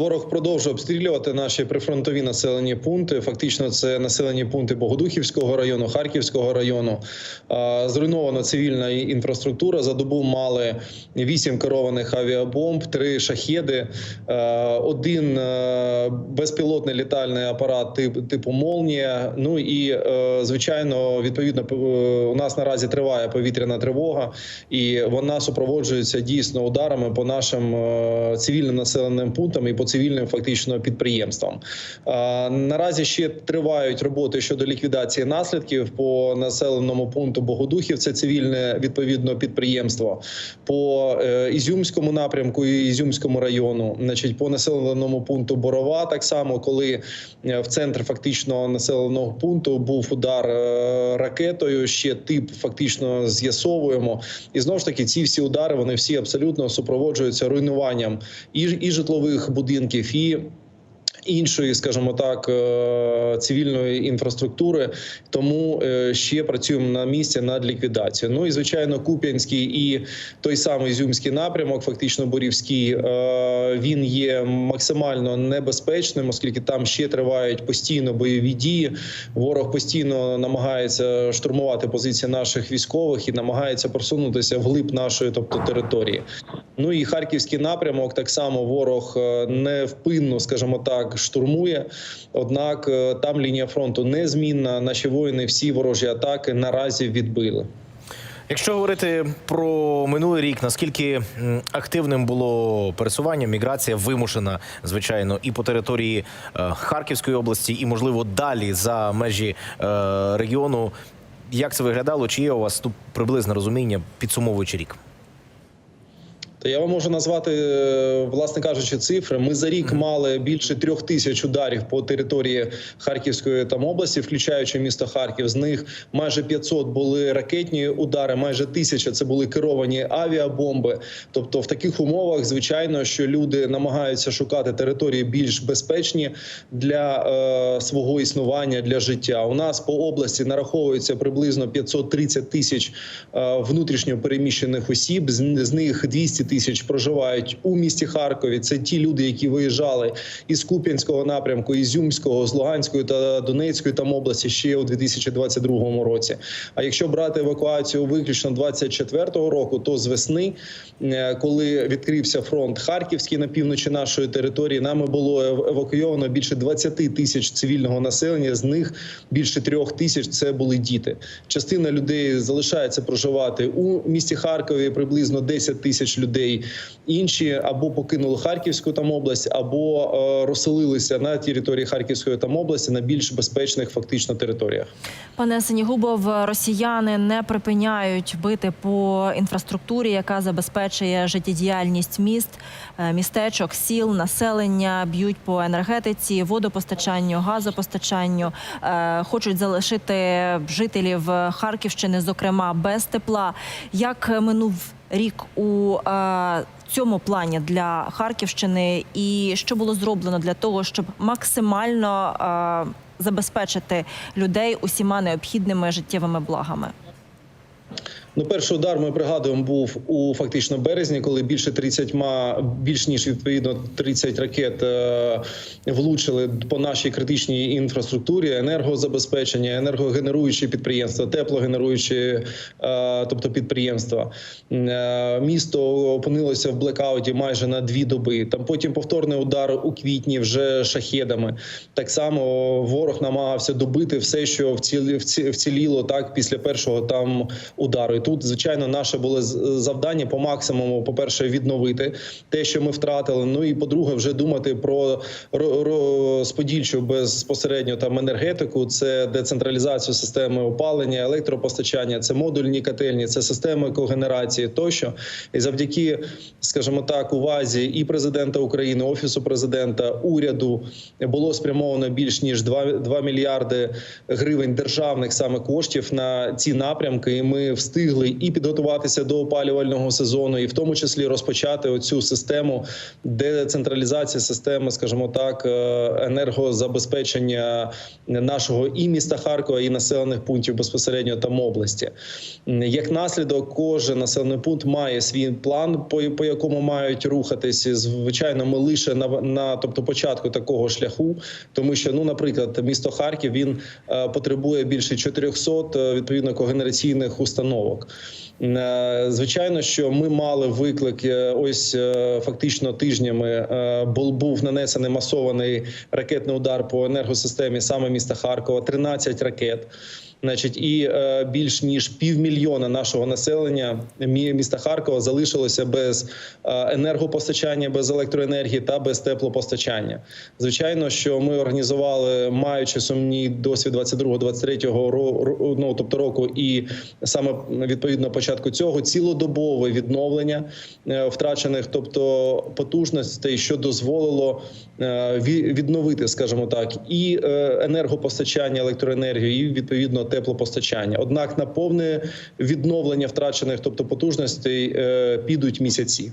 Ворог продовжує обстрілювати наші прифронтові населені пункти. Фактично, це населені пункти Богодухівського району, Харківського району. Зруйнована цивільна інфраструктура. За добу мали вісім керованих авіабомб, три шахеди, е, один е, безпілотний літальний апарат тип- типу Молнія. Ну і е, звичайно, відповідно, у нас наразі триває повітряна тривога, і вона супроводжується дійсно ударами по нашим цивільним населеним пунктам і по цивільним фактично підприємствам. Е, Наразі ще тривають роботи щодо ліквідації наслідків по населеному пункту Богодухів. Це цивільне відповідно підприємство по е, Ізюмському напрямку і Ізюмському району. Значить, по населеному пункту Борова, так само, коли е, в центр фактично населеного пункту був удар е, ракетою. Ще тип фактично з'ясовуємо. І знову ж таки, ці всі удари вони всі абсолютно супроводжуються руйнуванням і, і житлових будинків, і іншої, скажімо так, е, цивільної інфраструктури. Тому е, ще працюємо на місці над ліквідацією. Ну і звичайно, Куп'янський і той самий Зюмський напрямок, фактично Борівський, е, він є максимально небезпечним, оскільки там ще тривають постійно бойові дії. Ворог постійно намагається штурмувати позиції наших військових і намагається просунутися вглиб нашої, тобто території. Ну і харківський напрямок так само ворог невпинно, скажімо так, штурмує. Однак е, там лінія фронту незмінна. Наші воїни всі ворожі атаки наразі відбили. Якщо говорити про минулий рік, наскільки активним було пересування, міграція вимушена, звичайно, і по території е, Харківської області, і можливо далі за межі е, регіону. Як це виглядало? Чи є у вас тут приблизне розуміння, підсумовуючи рік? То я вам можу назвати, е, власне кажучи, цифри. Ми за рік мали більше трьох тисяч ударів по території Харківської там області, включаючи місто Харків. З них майже 500 були ракетні удари, майже тисяча це були керовані авіабомби. Тобто, в таких умовах, звичайно, що люди намагаються шукати території більш безпечні для е, свого існування для життя. У нас по області нараховується приблизно 530 тисяч е, внутрішньо переміщених осіб. З, з них 200 тисяч проживають у місті Харкові. Це ті люди, які виїжджали із Куп'янського напрямку, із Зюмського, з Луганської та Донецької там області ще у 2022 році. А якщо брати евакуацію виключно 24-го року, то з весни, е, коли відкрився фронт Харківський на півночі нашої території, нами було евакуйовано більше 20 тисяч цивільного населення. З них більше трьох тисяч це були діти. Частина людей залишається проживати у місті Харкові, приблизно 10 тисяч людей. Інші або покинули Харківську там область, або е, розселилися на території Харківської там області на більш безпечних фактично територіях. Пане Синігубов, росіяни не припиняють бити по інфраструктурі, яка забезпечує життєдіяльність міст, е, містечок, сіл, населення, б'ють по енергетиці, водопостачанню, газопостачанню. Е, Хочуть залишити жителів Харківщини, зокрема, без тепла. Як минув рік у е, цьому плані для Харківщини, і що було зроблено для того, щоб максимально е, забезпечити людей усіма необхідними життєвими благами. Ну, перший удар ми пригадуємо був у фактично березні, коли більше 30, більш ніж відповідно 30 ракет е, влучили по нашій критичній інфраструктурі, енергозабезпечення, енергогенеруючі підприємства, теплогенеруючі, е, тобто підприємства. Е, місто опинилося в блекауті майже на дві доби. Там потім повторний удар у квітні вже шахедами. Так само ворог намагався добити все, що вціліло так після першого там удару. Тут, звичайно, наше було завдання по максимуму, по перше, відновити те, що ми втратили. Ну і по-друге, вже думати про ро- розподільчу безпосередньо там енергетику. Це децентралізацію системи опалення, електропостачання, це модульні котельні, це системи когенерації тощо. І завдяки, скажімо так, увазі і президента України, офісу президента, уряду було спрямовано більш ніж 2, 2 мільярди гривень державних саме коштів на ці напрямки. І ми встигли встигли і підготуватися до опалювального сезону, і в тому числі розпочати оцю систему децентралізації системи, скажімо так, е, енергозабезпечення нашого і міста Харкова, і населених пунктів безпосередньо там області. Як наслідок, кожен населений пункт має свій план, по, якому мають рухатись. Звичайно, ми лише на, на тобто початку такого шляху, тому що, ну, наприклад, місто Харків він е, потребує більше 400 е, відповідно когенераційних установок. Е, Звичайно, що ми мали виклик е, ось е, фактично тижнями був нанесений масований ракетний удар по енергосистемі саме міста Харкова. 13 ракет. Значить, і е, більш ніж півмільйона нашого населення мі- міста Харкова залишилося без е, енергопостачання, без електроенергії та без теплопостачання. Звичайно, що ми організували, маючи сумній досвід 22-23 ро- ро- ну, тобто року, і саме відповідно початку цього цілодобове відновлення е, втрачених, тобто потужностей, що дозволило відновити, скажімо так, і енергопостачання електроенергії, і відповідно теплопостачання. Однак на повне відновлення втрачених, тобто потужностей, е, підуть місяці.